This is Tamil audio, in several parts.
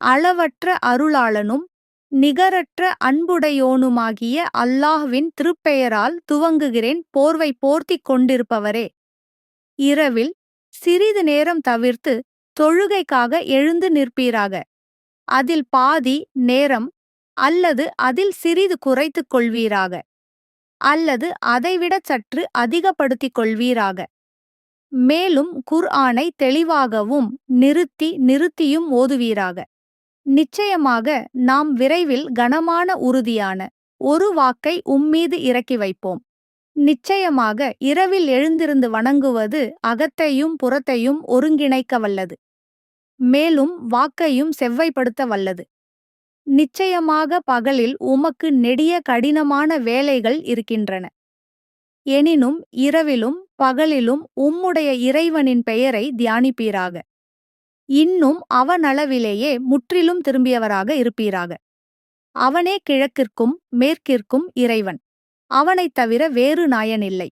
அளவற்ற அருளாளனும் நிகரற்ற அன்புடையோனுமாகிய அல்லாஹ்வின் திருப்பெயரால் துவங்குகிறேன் போர்வை போர்த்திக் கொண்டிருப்பவரே. இரவில் சிறிது நேரம் தவிர்த்து தொழுகைக்காக எழுந்து நிற்பீராக. அதில் பாதி நேரம் அல்லது அதில் சிறிது குறைத்துக் கொள்வீராக. அல்லது அதைவிடச் சற்று அதிகப்படுத்திக் கொள்வீராக. மேலும் குர்ஆனை தெளிவாகவும் நிறுத்தி நிறுத்தியும் ஓதுவீராக. நிச்சயமாக நாம் விரைவில் கனமான உறுதியான ஒரு வாக்கை உம்மீது இறக்கி வைப்போம். நிச்சயமாக இரவில் எழுந்திருந்து வணங்குவது அகத்தையும் புறத்தையும் ஒருங்கிணைக்க வல்லது மேலும் வாக்கையும் செவ்வைப்படுத்த வல்லது நிச்சயமாக பகலில் உமக்கு நெடிய கடினமான வேலைகள் இருக்கின்றன. எனினும் இரவிலும் பகலிலும் உம்முடைய இறைவனின் பெயரை தியானிப்பீராக. இன்னும் அவனளவிலேயே முற்றிலும் திரும்பியவராக இருப்பீராக. அவனே கிழக்கிற்கும் மேற்கிற்கும் இறைவன். அவனைத் தவிர வேறு நாயனில்லை.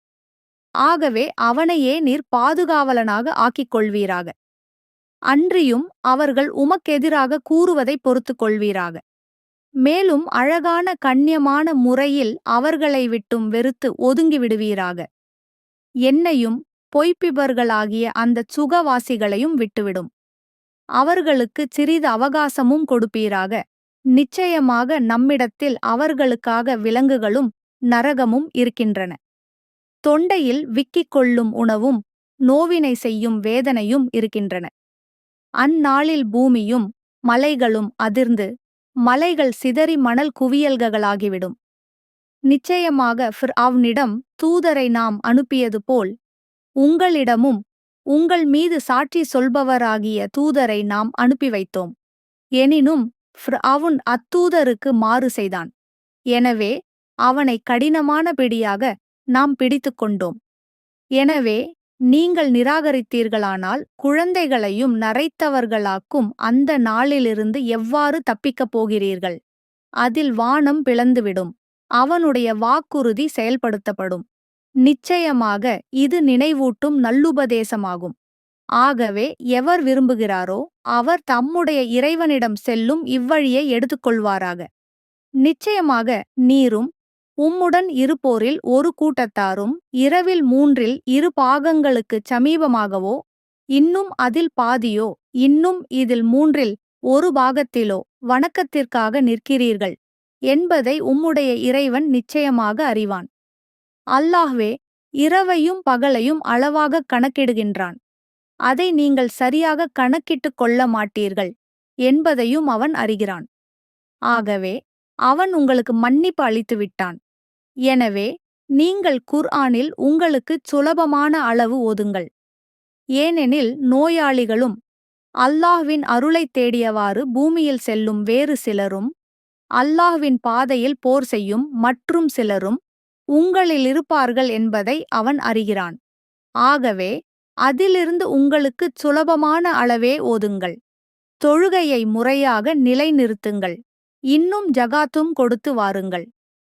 ஆகவே அவனையே நீர் பாதுகாவலனாக ஆக்கிக் கொள்வீராக அன்றியும் அவர்கள் உமக்கெதிராக கூறுவதை பொறுத்துக் கொள்வீராக. மேலும் அழகான கண்ணியமான முறையில் அவர்களை விட்டும் வெறுத்து ஒதுங்கிவிடுவீராக என்னையும் பொய்ப்பிபர்களாகிய அந்தச் சுகவாசிகளையும் விட்டுவிடும். அவர்களுக்கு சிறிது அவகாசமும் கொடுப்பீராக. நிச்சயமாக நம்மிடத்தில் அவர்களுக்காக விலங்குகளும் நரகமும் இருக்கின்றன. தொண்டையில் விக்கிக் கொள்ளும் உணவும் நோவினை செய்யும் வேதனையும் இருக்கின்றன. அந்நாளில் பூமியும் மலைகளும் அதிர்ந்து மலைகள் சிதறி மணல் குவியல்களாகிவிடும். நிச்சயமாக ஃபிர் அவ்னிடம் தூதரை நாம் அனுப்பியது போல் உங்களிடமும் உங்கள் மீது சாட்சி சொல்பவராகிய தூதரை நாம் அனுப்பி வைத்தோம். எனினும் அவன் அத்தூதருக்கு மாறு செய்தான். எனவே அவனை கடினமான பிடியாக நாம் பிடித்துக் கொண்டோம். எனவே நீங்கள் நிராகரித்தீர்களானால் குழந்தைகளையும் நரைத்தவர்களாக்கும் அந்த நாளிலிருந்து எவ்வாறு தப்பிக்கப் போகிறீர்கள்? அதில் வானம் பிளந்துவிடும். அவனுடைய வாக்குறுதி செயல்படுத்தப்படும். நிச்சயமாக இது நினைவூட்டும் நல்லுபதேசமாகும். ஆகவே எவர் விரும்புகிறாரோ அவர் தம்முடைய இறைவனிடம் செல்லும் இவ்வழியை எடுத்துக்கொள்வாராக. நிச்சயமாக நீரும் உம்முடன் இருப்போரில் ஒரு கூட்டத்தாரும் இரவில் மூன்றில் இரு பாகங்களுக்குச் சமீபமாகவோ இன்னும் அதில் பாதியோ இன்னும் இதில் மூன்றில் ஒரு பாகத்திலோ வணக்கத்திற்காக நிற்கிறீர்கள் என்பதை உம்முடைய இறைவன் நிச்சயமாக அறிவான். அல்லாஹ்வே இரவையும் பகலையும் அளவாகக் கணக்கிடுகின்றான். அதை நீங்கள் சரியாக கணக்கிட்டுக் கொள்ள மாட்டீர்கள் என்பதையும் அவன் அறிகிறான். ஆகவே அவன் உங்களுக்கு மன்னிப்பு அளித்து விட்டான் எனவே நீங்கள் குர்ஆனில் உங்களுக்குச் சுலபமான அளவு ஓதுங்கள். ஏனெனில் நோயாளிகளும் அல்லாஹ்வின் அருளைத் தேடியவாறு பூமியில் செல்லும் வேறு சிலரும் அல்லாஹ்வின் பாதையில் போர் செய்யும் மற்றும் சிலரும் உங்களில் இருப்பார்கள் என்பதை அவன் அறிகிறான். ஆகவே அதிலிருந்து உங்களுக்குச் சுலபமான அளவே ஓதுங்கள். தொழுகையை முறையாக நிலைநிறுத்துங்கள். இன்னும் ஜகாத்தும் கொடுத்து வாருங்கள்.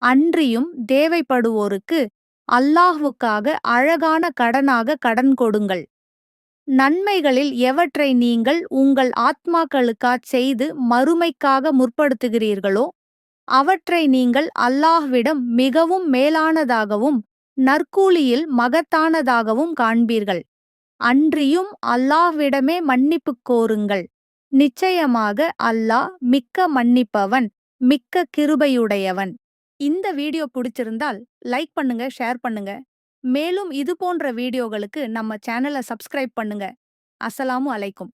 அன்றியும் தேவைப்படுவோருக்கு அல்லாஹ்வுக்காக அழகான கடனாக கடன் கொடுங்கள். நன்மைகளில் எவற்றை நீங்கள் உங்கள் ஆத்மாக்களுக்காச் செய்து மறுமைக்காக முற்படுத்துகிறீர்களோ அவற்றை நீங்கள் அல்லாஹ்விடம் மிகவும் மேலானதாகவும் நற்கூலியில் மகத்தானதாகவும் காண்பீர்கள். அன்றியும் அல்லாஹ்விடமே மன்னிப்புக் கோருங்கள். நிச்சயமாக அல்லாஹ் மிக்க மன்னிப்பவன் மிக்க கிருபையுடையவன். இந்த வீடியோ பிடிச்சிருந்தால் லைக் பண்ணுங்க ஷேர் பண்ணுங்க. மேலும் இது போன்ற வீடியோகளுக்கு நம்ம சேனலை சப்ஸ்கிரைப் பண்ணுங்க. அஸ்ஸலாமு அலைக்கும்.